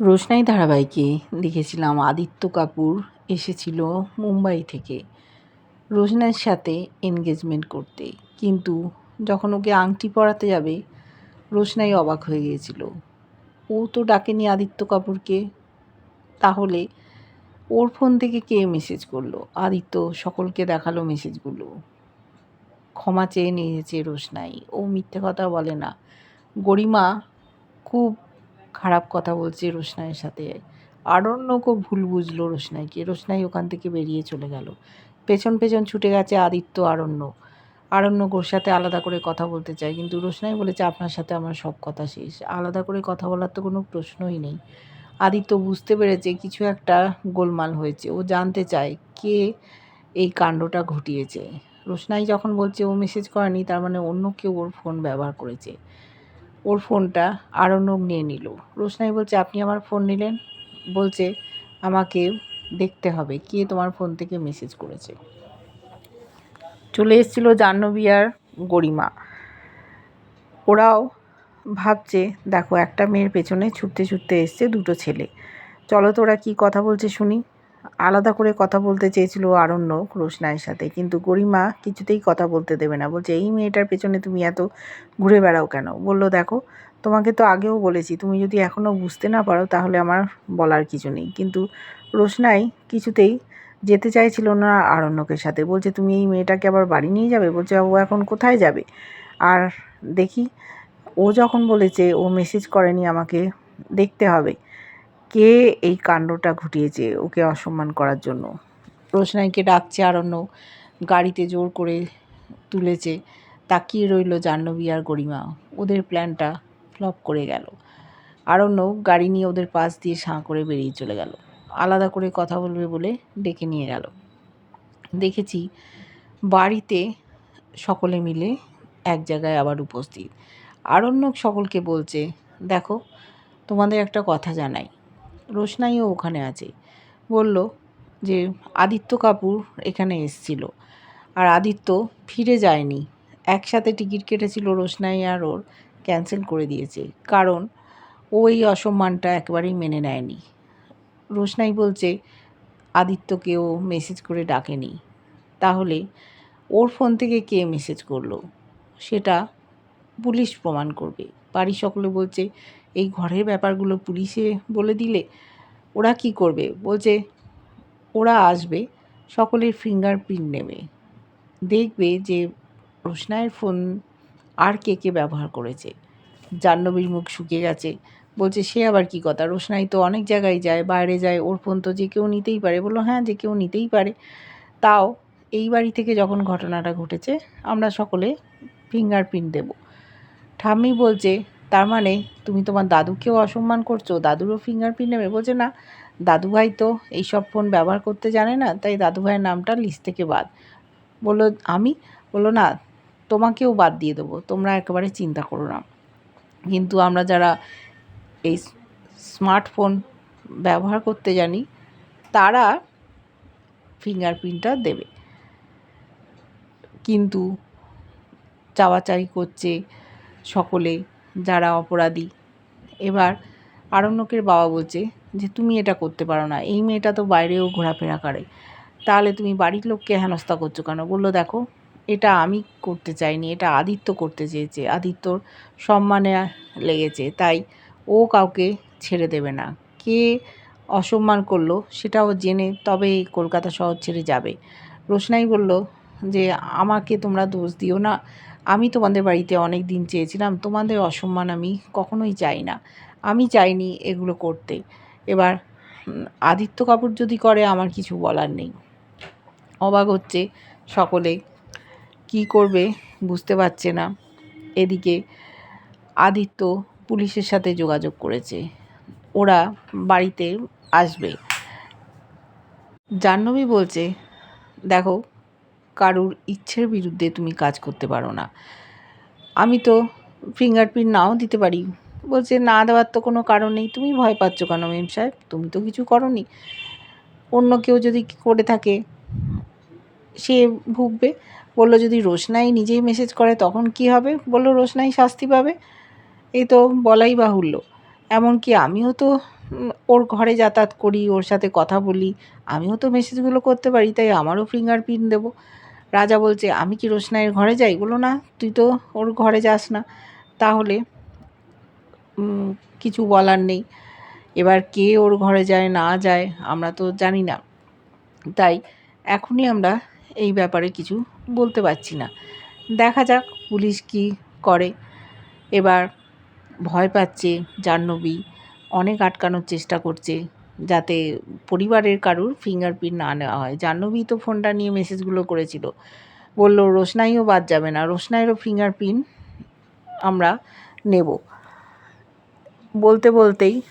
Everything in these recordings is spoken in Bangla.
রোশনাই ধারাবাহিকে দেখেছিলাম আদিত্য কাপুর এসেছিল মুম্বাই থেকে রোশনাইয়ের সাথে এনগেজমেন্ট করতে। কিন্তু যখন ওকে আংটি পরাতে যাবে, রোশনাই অবাক হয়ে গিয়েছিল। ও তো ডাকেনি আদিত্য কাপুরকে। তাহলে ওর ফোন থেকে কে মেসেজ করল? আদিত্য সকলকে দেখাল মেসেজগুলো ক্ষমা চেয়ে নিয়েছে রোশনাই। ও মিথ্যে কথা বলে না। গরিমা খুব খারাপ কথা বলছে রোশনাইয়ের সাথে। আরণ্যকও ভুল বুঝলো রোশনাইকে। রোশনাই ওখান থেকে বেরিয়ে চলে গেল। পেছন পেছন ছুটে গেছে আদিত্য, আরণ্য। আরণ্য ওর সাথে আলাদা করে কথা বলতে চায়, কিন্তু রোশনাই বলেছে, আপনার সাথে আমার সব কথা শেষ। আলাদা করে কথা বলার তো কোনো প্রশ্নই নেই। আদিত্য বুঝতে পেরেছে কিছু একটা গোলমাল হয়েছে। ও জানতে চায় কে এই কাণ্ডটা ঘটিয়েছে। রোশনাই যখন বলছে, ও মেসেজ করেনি, তার মানে অন্য কেউ ওর ফোন ব্যবহার করেছে। ওর ফোনটা আরণ্যক নিয়ে নিল। রোশনাই বলছে, আপনি আমার ফোন নিলেন? বলছে, আমাকে দেখতে হবে। কে তোমার ফোন থেকে মেসেজ করেছে। চলে এসেছিল জাহ্নবী আর গরিমা। ওরাও ভাবছে, দেখো, একটা মেয়ের পেছনে ছুটতে ছুটতে এসছে দুটো ছেলে। চলো তো ওরা কী কথা বলছে শুনি। আলাদা করে কথা বলতে চেয়েছিল আরণ্যক রোশনায়ের সাথে। কিন্তু গরিমা কিছুতেই কথা বলতে দেবে না। বলছে, এই মেয়েটার পেছনে তুমি এত ঘুরে বেড়াও কেন? বলল, দেখো, তোমাকে তো আগেও বলেছি, তুমি যদি এখনও বুঝতে না পারো তাহলে আমার বলার কিছু নেই। কিন্তু রোশনাই কিছুতেই যেতে চাইছিল না আরণ্যকের সাথে। বলছে, তুমি এই মেয়েটাকে আবার বাড়ি নিয়ে যাবে? বলছে, ও এখন কোথায় যাবে? আর দেখি, ও যখন বলেছে, ও মেসেজ করেনি, আমাকে দেখতে হবে। কে এই কাণ্ডটা ঘটিয়েছে ওকে অসম্মান করার জন্য? রোশনাইকে ডাকছে আরণ্য গাড়িতে জোর করে তুলেছে। তাকিয়ে রইল জাহ্নবী আর গরিমা। ওদের প্ল্যানটা ফ্লপ করে গেল। আরণ্য গাড়ি নিয়ে ওদের পাশ দিয়ে সাঁ করে বেরিয়ে চলে গেল। আলাদা করে কথা বলবে বলে ডেকে নিয়ে গেল। দেখেছি বাড়িতে সকলে মিলে এক জায়গায় আবার উপস্থিত। আরণ্যক সকলকে বলছে, দেখো, তোমাদের একটা কথা জানাই। রোশনাইও ওখানে আছে। বলল যে আদিত্য কাপুর এখানে এসছিল। আর আদিত্য ফিরে যায়নি। একসাথে টিকিট কেটেছিল রোশনাই আর ওর ক্যান্সেল করে দিয়েছে। কারণ ও এই অসম্মানটা একেবারেই মেনে নেয়নি। রোশনাই বলছে আদিত্যকে ও মেসেজ করে ডাকেনি। তাহলে ওর ফোন থেকে কে মেসেজ করল? সেটা পুলিশ প্রমাণ করবে। বাড়ির সকলে বলছে এই ঘরের ব্যাপারগুলো পুলিশে বলে দিলে ওরা কি করবে? বলছে, ওরা আসবে, সকলের ফিঙ্গারপ্রিন্ট নেবে। দেখবে যে রোশনাইয়ের ফোন আর কে কে ব্যবহার করেছে। জাহ্নবীর মুখ শুকিয়ে গেছে। বলছে, সে আবার কি কথা? রোশনাই তো অনেক জায়গায় যায়, বাইরে যায়, ওর ফোন তো যে কেউ নিতেই পারে। বলল হ্যাঁ যে কেউ নিতেই পারে। তাও এই বাড়ি থেকে যখন ঘটনাটা ঘটেছে, আমরা সকলে ফিঙ্গারপ্রিন্ট দেব। ঠাম্মি বলছে তার মানে তুমি তোমার দাদুকেও অসম্মান করছ, দাদুরও ফিঙ্গারপ্রিন্ট নেবে। বলছে, না, দাদুভাই তো এইসব ফোন ব্যবহার করতে জানে না, তাই দাদুভাইয়ের নামটা লিস্ট থেকে বাদ। বলল, আমি? বলল, না, তোমাকেও বাদ দিয়ে দেবো, তোমরা একেবারে চিন্তা করো না। কিন্তু আমরা যারা এই স্মার্টফোন ব্যবহার করতে জানি, তারা ফিঙ্গারপ্রিন্টটা দেবে। কিন্তু চাওয়াচাই করছে সকলে যারা অপরাধী। এবার আরণ্যকের বাবা বলছে যে, তুমি এটা করতে পারো না। এই মেয়েটা তো বাইরেও ঘোরাফেরা করে। তাহলে তুমি বাড়ির লোককে হেনস্থা করছ কেন? বলল, দেখো, এটা আমি করতে চাইনি। এটা আদিত্য করতে চেয়েছে। আদিত্যর সম্মানে লেগেছে। তাই ও কাউকে ছেড়ে দেবে না। কে অসম্মান করল সেটাও জেনে তবে কলকাতা শহর ছেড়ে যাবে। রোশনাই বলল যে, আমাকে তোমরা দোষ দিও না। আমি তোমাদের বাড়িতে অনেক দিন চেয়েছিলাম, তোমাদের অসম্মান আমি কখনোই চাই না। আমি চাইনি এগুলো করতে। এবার আদিত্য কাপুর যদি করে, আমার কিছু বলার নেই। অবাক হচ্ছে সকলে। কি করবে বুঝতে পারছে না। এদিকে আদিত্য পুলিশের সাথে যোগাযোগ করেছে। ওরা বাড়িতে আসবে। জাহ্নবী বলছে, দেখো কারুর ইচ্ছের বিরুদ্ধে তুমি কাজ করতে পারো না। আমি তো ফিঙ্গারপ্রিন্ট নাও দিতে পারি। বলছে, না দেওয়ার তো কোনো কারণ নেই। তুমি ভয় পাচ্ছ কেন মেম সাহেব? তুমি তো কিছু করনি। অন্য কেউ যদি করে থাকে, সে ভুগবে। বলল, যদি রোশনাই নিজেই মেসেজ করে, তখন কি হবে? বলল, রোশনাই শাস্তি পাবে। এই তো বলাই বাহুল্য। এমনকি আমিও তো ওর ঘরে যাতায়াত করি, ওর সাথে কথা বলি। আমিও তো মেসেজগুলো করতে পারি, তাই আমারও ফিঙ্গারপ্রিন্ট দেবো। রাজা বলছে, আমি কি রোশনাইয়ের ঘরে যাই? বলো না, তুই তো ওর ঘরে যাস না। তাহলে কিছু বলার নেই। এবার কে ওর ঘরে যায়, না যায়, আমরা তো জানি না। তাই এখনই আমরা এই ব্যাপারে কিছু বলতে পারছি না। দেখা যাক পুলিশ কি করে। এবার ভয় পাচ্ছে জাহ্নবী। অনেক আটকানোর চেষ্টা করছে। যাতে পরিবারের কারুর ফিঙ্গারপ্রিন্ট না নেওয়া হয়। জাহ্নবী তো ফোনটা নিয়ে মেসেজগুলো করেছিল। বলল, রোশনাইও বাদ যাবে না। রোশনাইয়েরও ফিঙ্গারপ্রিন্ট আমরা নেব। বলতে বলতেই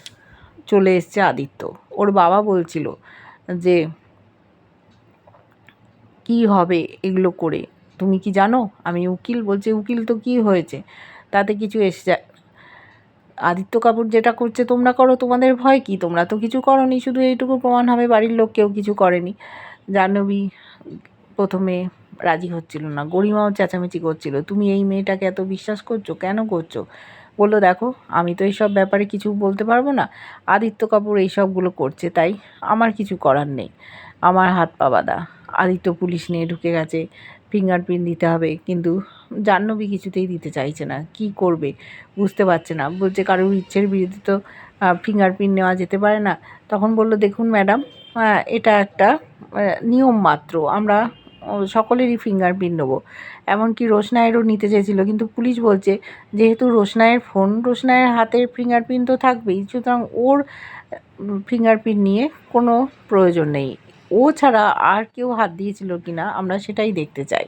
চলে এসছে আদিত্য। ওর বাবা বলছিল যে, কি হবে এগুলো করে? তুমি কি জানো? আমি উকিল। বলছে, উকিল তো কি হয়েছে? তাতে কিছু এসে যায় আদিত্য কাপুর যেটা করছে, তোমরা করো, তোমাদের ভয় কি? তোমরা তো কিছু করনি, শুধু এইটুকু প্রমাণ হবে, বাড়ির লোক কেউ কিছু করেনি। জাহ্নবী প্রথমে রাজি হচ্ছিল না, গরিমাও চেঁচামেচি করছিল, তুমি এই মেয়েটাকে এত বিশ্বাস করছ? কেন করছ? বলল, দেখো, আমি তো এইসব ব্যাপারে কিছু বলতে পারব না। আদিত্য কাপুর এইসবগুলো করছে, তাই আমার কিছু করার নেই। আমার হাত পা বাঁধা। আদিত্য পুলিশ নিয়ে ঢুকে গেছে ফিঙ্গারপ্রিন্ট দিতে হবে। কিন্তু জাহ্নবী কিছুতেই দিতে চাইছে না। কি করবে? বুঝতে পারছে না। বলছে, কারোর ইচ্ছের বিরুদ্ধে তো ফিঙ্গারপ্রিন্ট নেওয়া যেতে পারে না। তখন বলল, দেখুন ম্যাডাম এটা একটা নিয়ম মাত্র। আমরা সকলেরই ফিঙ্গারপ্রিন্ট নেব। এমনকি রোশনায়েরও নিতে চেয়েছিল। কিন্তু পুলিশ বলছে, যেহেতু রোশনায়ের ফোন রোশনায়ের হাতের ফিঙ্গারপ্রিন্ট তো থাকবেই, সুতরাং ওর ফিঙ্গারপ্রিন্ট নিয়ে কোনো প্রয়োজন নেই। ও ছাড়া আর কেউ হাত দিয়েছিল কি না আমরা সেটাই দেখতে চাই।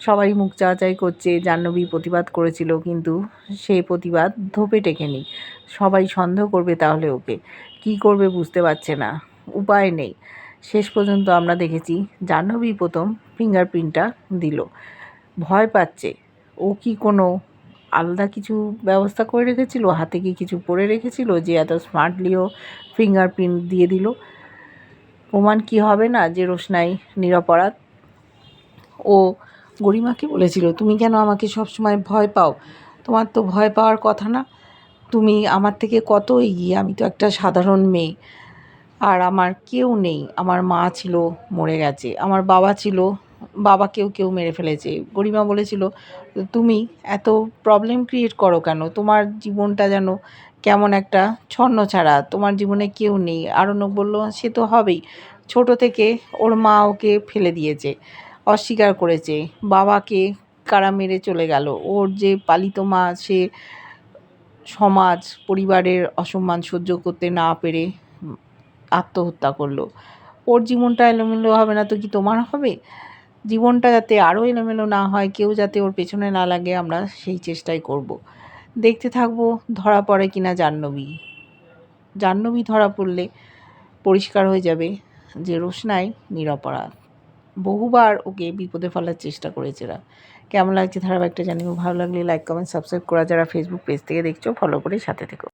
সবাই মুখ চাচাই করছে, জাহ্নবী প্রতিবাদ করেছিল, কিন্তু সেই প্রতিবাদ ধোপে টেকেনি। সবাই সন্দেহ করবে তাহলে ওকে। কি করবে বুঝতে পারছে না। উপায় নেই। শেষ পর্যন্ত আমরা দেখেছি, জাহ্নবী প্রথম ফিঙ্গারপ্রিন্টটা দিল। ভয় পাচ্ছে। ও কি কোনো আলাদা কিছু ব্যবস্থা করে রেখেছিল? হাতে কি কিছু পরে রেখেছিল যে এত স্মার্টলিও ফিঙ্গারপ্রিন্ট দিয়ে দিল? প্রমাণ কি হবে না যে রোশনাই নিরপরাধ ও গরিমাকে বলেছিল, তুমি কেন আমাকে সবসময় ভয় পাও? তোমার তো ভয় পাওয়ার কথা না। তুমি আমার থেকে কত এগিয়ে? আমি তো একটা সাধারণ মেয়ে। আর আমার কেউ নেই। আমার মা ছিল, মরে গেছে। আমার বাবা ছিল, বাবাকেও কেউ মেরে ফেলেছে। গরিমা বলেছিল তুমি এত প্রবলেম ক্রিয়েট করো কেন? তোমার জীবনটা যেন কেমন একটা ছন্ন ছাড়া, তোমার জীবনে কেউ নেই। আরণ্যক বলল, সে তো হবেই। ছোট থেকে ওর মা ওকে ফেলে দিয়েছে, অস্বীকার করেছে। বাবাকে কারা মেরে চলে গেল। ওর যে পালিত মা, সে সমাজ, পরিবারের অসম্মান সহ্য করতে না পেরে আত্মহত্যা করল। ওর জীবনটা এলোমেলো হবে না তো কি তোমার হবে? জীবনটা যাতে আরও এলোমেলো না হয়, কেউ যাতে ওর পেছনে না লাগে, আমরা সেই চেষ্টাই করব। দেখতে থাকব ধরা পড়ে কিনা জাহ্নবী। জাহ্নবী ধরা পড়লে পরিষ্কার হয়ে যাবে যে রোশনাই নিরপরাধ। বহুবার ওকে বিপদে ফেলার চেষ্টা করেছে এরা। কেমন লাগছে ধারাবাহিকটা জানিও। ভালো লাগলে লাইক কমেন্ট সাবস্ক্রাইব করা যারা ফেসবুক পেজ থেকে দেখছ ফলো করে সাথে থেকো।